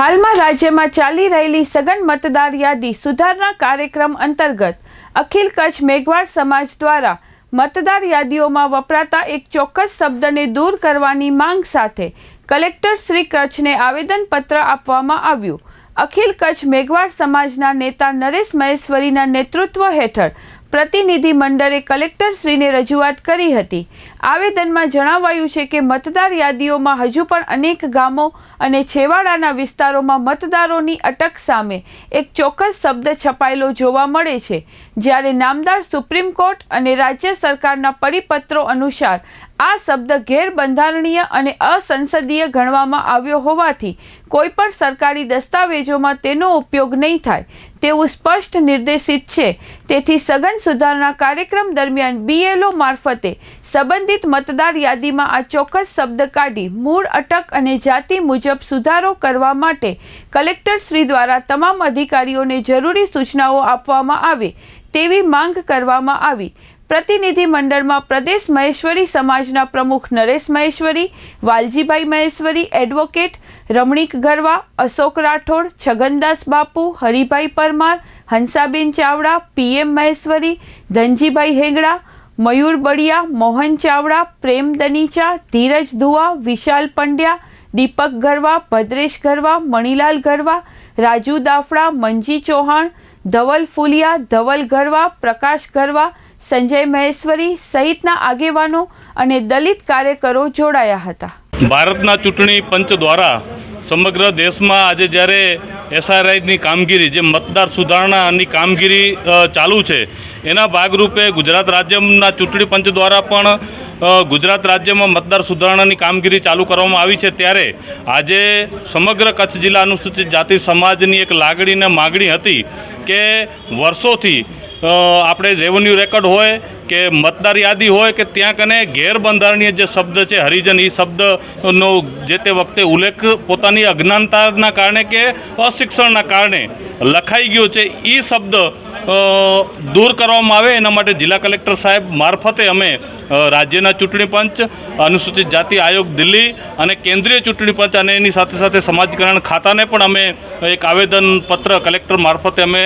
હાલમાં રાજ્યમાં ચાલી રહેલી સઘન મતદાર યાદી સુધારણા કાર્યક્રમ અંતર્ગત અખિલ કચ્છ મેઘવાળ સમાજ દ્વારા મતદાર યાદીઓમાં વપરાતા એક ચોક્કસ શબ્દને દૂર કરવાની માંગ સાથે કલેક્ટર શ્રી કચ્છને આવેદનપત્ર આપવામાં આવ્યું. અખિલ કચ્છ મેઘવાળ સમાજના નેતા નરેશ મહેશ્વરીના નેતૃત્વ હેઠળ પ્રતિનિધિ મંડળે કલેક્ટરશ્રીને રજૂઆત કરી હતી. આવેદનમાં જણાવાયું છે કે મતદાર યાદીઓમાં હજુ પણ અનેક ગામો અને છેવાડાના વિસ્તારોમાં મતદારોની અટક સામે એક ચોક્કસ શબ્દ છપાયેલો જોવા મળે છે. જ્યારે નામદાર સુપ્રીમ કોર્ટ અને રાજ્ય સરકારના પરિપત્રો અનુસાર આ શબ્દ ગેરબંધારણીય અને અસંસદીય ગણવામાં આવ્યો હોવાથી કોઈ પણ સરકારી દસ્તાવેજોમાં તેનો ઉપયોગ નહીં થાય, તેવું સ્પષ્ટ નિર્દેશિત છે. તેથી સઘન સુધારણા કાર્યક્રમ દરમિયાન બીએલઓ મારફતે સંબંધિત મતદાર યાદીમાં આ ચોક્કસ શબ્દ કાઢી મૂળ અટક અને જાતિ મુજબ સુધારો કરવા માટે કલેક્ટર શ્રી દ્વારા તમામ અધિકારીઓને જરૂરી સૂચનાઓ આપવામાં આવે તેવી માંગ કરવામાં આવી. પ્રતિનિધિ મંડળમાં પ્રદેશ મહેશ્વરી સમાજના પ્રમુખ નરેશ મહેશ્વરી, વાલજીભાઈ મહેશ્વરી, એડવોકેટ રમણીક ગરવા, અશોક રાઠોડ, છગનદાસ બાપુ, હરિભાઈ પરમાર, હંસાબેન ચાવડા, પીએમ મહેશ્વરી, ધનજીભાઈ હેગડા, મયુર બળિયા મોહન ચાવડા, પ્રેમ દનીચા, ધીરજ ધુવા, વિશાલ પંડ્યા, દીપક ગરવા, ભદ્રેશ ગરવા, મણિલાલ ગરવા, રાજુ દાફડા, મંજી ચૌહાણ, ધવલ ફુલિયા, ધવલ ગરવા, પ્રકાશ ગરવા સંજય મહેશ્વરી સહિતના આગેવાનો અને દલિત કાર્યકરો જોડાયા હતા. ભારતના ચૂંટણી પંચ દ્વારા સમગ્ર દેશમાં આજે જ્યારે એસઆરઆઈની કામગીરી, જે મતદાર સુધારણાની કામગીરી ચાલુ છે એના ભાગરૂપે ગુજરાત રાજ્યના ચૂંટણી પંચ દ્વારા પણ ગુજરાત રાજ્યમાં મતદાર સુધારણાની કામગીરી ચાલુ કરવામાં આવી છે. ત્યારે આજે સમગ્ર કચ્છ જિલ્લા અનુસૂચિત જાતિ સમાજની એક લાગણીને માગણી હતી કે વર્ષોથી આપણે રેવન્યુ રેકોર્ડ હોય કે મતદાર યાદી હોય કે ત્યાં કને ગેરબંધારણીય જે શબ્દ છે, હરિજન એ શબ્દનો જે તે વખતે ઉલ્લેખ પોતાની અજ્ઞાનતાના કારણે કે અશિક્ષણના કારણે લખાઈ ગયો છે. એ શબ્દ દૂર દૂર કરવામાં આવે, એના માટે જિલ્લા કલેક્ટર સાહેબ મારફતે અમે રાજ્યના ચૂંટણી પંચ, અનુસૂચિત જાતિ આયોગ દિલ્હી અને કેન્દ્રીય ચૂંટણી પંચ અને એની સાથે સાથે સમાજ કલ્યાણ ખાતાને પણ અમે એક આવેદનપત્ર કલેક્ટર મારફતે અમે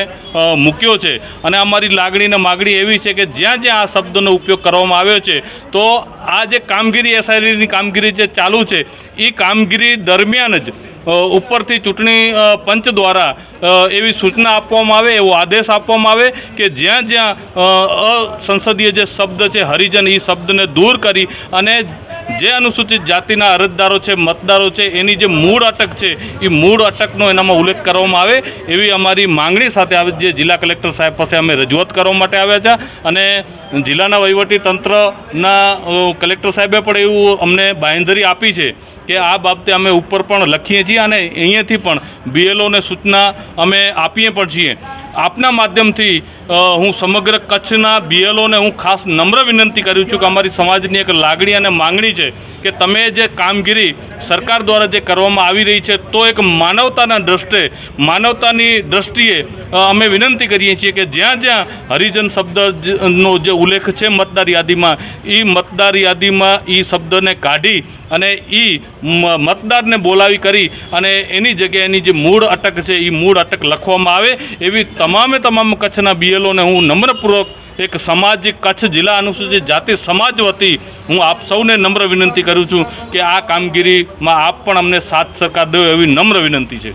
મૂક્યો છે. અને અમારી લાગણી અને માગણી એવી છે કે જ્યાં જ્યાં આ શબ્દનો ઉપયોગ કરવામાં આવ્યો છે, તો આ જે કામગીરી એસઆઈની કામગીરી જે ચાલુ છે એ કામગીરી દરમિયાન જ ઉપરથી ચૂંટણી પંચ દ્વારા એવી સૂચના આપવામાં આવે, એવો આદેશ આપવામાં આવે કે જ્યાં જ્યાં અસંસદીય જે શબ્દ છે, હરિજન એ શબ્દને દૂર કરી અને જે અનુસૂચિત જાતિના અરજદારો છે, મતદારો છે, એની જે મૂળ અટક છે, એ મૂળ અટકનો એનામાં ઉલ્લેખ કરવામાં આવે એવી અમારી માંગણી સાથે આવે જે જિલ્લા કલેક્ટર સાહેબ પાસે અમે રજૂઆત કરવા માટે આવ્યા છે. અને જિલ્લાના વહીવટી તંત્રના કલેક્ટર સાહેબે પણ એવું અમને બાંયધરી આપી છે કે આ બાબતે અમે ઉપર પણ લખીએ છીએ અને અહીંયાથી પણ બીએલઓને સૂચના અમે આપીએ પણ છીએ. આપના માધ્યમથી હું સમગ્ર કચ્છના બીએલઓને હું ખાસ નમ્ર વિનંતી કરું છું કે અમારી સમાજની એક લાગણી અને માંગણી છે કે તમે જે કામગીરી સરકાર દ્વારા જે કરવામાં આવી રહી છે, તો એક માનવતાના દ્રષ્ટિએ માનવતાની દ્રષ્ટિએ અમે વિનંતી કરીએ છીએ કે જ્યાં જ્યાં હરિજન શબ્દનો જે ઉલ્લેખ છે મતદાર યાદીમાં એ મતદાર યાદીમાં એ શબ્દને કાઢી અને એ મતદારને બોલાવી કરી અને એની જગ્યાએ જે મૂળ અટક છે એ મૂળ અટક લખવામાં આવે. એવી તમામે તમામ કચ્છના બીએલઓને હું નમ્રપૂર્વક એક સમાજ કચ્છ જિલ્લા અનુસૂચિત જાતિ સમાજ વતી હું આપ સૌને નમ્ર વિનંતી કરું છું કે આ કામગીરીમાં આપ પણ અમને સાથ સરકાર દો એવી નમ્ર વિનંતી છે.